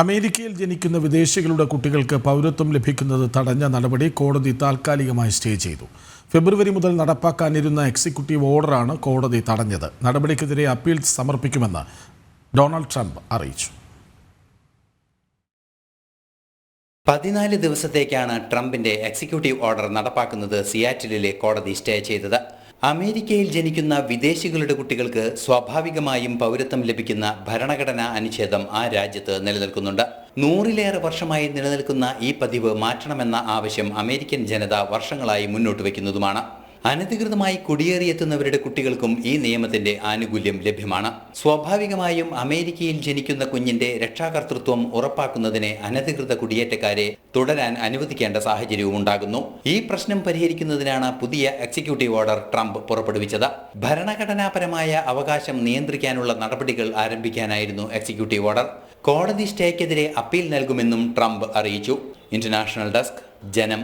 അമേരിക്കയിൽ ജനിക്കുന്ന വിദേശികളുടെ കുട്ടികൾക്ക് പൗരത്വം ലഭിക്കുന്നത് തടഞ്ഞ നടപടി കോടതി താൽക്കാലികമായി സ്റ്റേ ചെയ്തു. ഫെബ്രുവരി മുതൽ നടപ്പാക്കാനിരുന്ന എക്സിക്യൂട്ടീവ് ഓർഡറാണ് കോടതി തടഞ്ഞത്. നടപടിക്കെതിരെ അപ്പീൽ സമർപ്പിക്കുമെന്ന് ഡൊണാൾഡ് ട്രംപ് അറിയിച്ചു. പതിനാല് ദിവസത്തേക്കാണ് ട്രംപിന്റെ എക്സിക്യൂട്ടീവ് ഓർഡർ നടപ്പാക്കുന്നത് സിയാറ്റിലെ കോടതി സ്റ്റേ ചെയ്തത്. അമേരിക്കയിൽ ജനിക്കുന്ന വിദേശികളുടെ കുട്ടികൾക്ക് സ്വാഭാവികമായും പൗരത്വം ലഭിക്കുന്ന ഭരണഘടനാ അനുച്ഛേദം ആ രാജ്യത്ത് നിലനിൽക്കുന്നുണ്ട്. നൂറിലേറെ വർഷമായി നിലനിൽക്കുന്ന ഈ പതിവ് മാറ്റണമെന്ന ആവശ്യം അമേരിക്കൻ ജനത വർഷങ്ങളായി മുന്നോട്ട് വയ്ക്കുന്നതുമാണ്. അനധികൃതമായി കുടിയേറിയെത്തുന്നവരുടെ കുട്ടികൾക്കും ഈ നിയമത്തിന്റെ ആനുകൂല്യം ലഭ്യമാണ്. സ്വാഭാവികമായും അമേരിക്കയിൽ ജനിക്കുന്ന കുഞ്ഞിന്റെ രക്ഷാകർത്തൃത്വം ഉറപ്പാക്കുന്നതിന് അനധികൃത കുടിയേറ്റക്കാരെ തുടരാൻ അനുവദിക്കേണ്ട സാഹചര്യവും ഉണ്ടാകുന്നു. ഈ പ്രശ്നം പരിഹരിക്കുന്നതിനാണ് പുതിയ എക്സിക്യൂട്ടീവ് ഓർഡർ ട്രംപ് പുറപ്പെടുവിച്ചത്. ഭരണഘടനാപരമായ അവകാശം നിയന്ത്രിക്കാനുള്ള നടപടികൾ ആരംഭിക്കാനായിരുന്നു എക്സിക്യൂട്ടീവ് ഓർഡർ. കോടതി സ്റ്റേക്കെതിരെ അപ്പീൽ നൽകുമെന്നും ട്രംപ് അറിയിച്ചു. International desk Janam.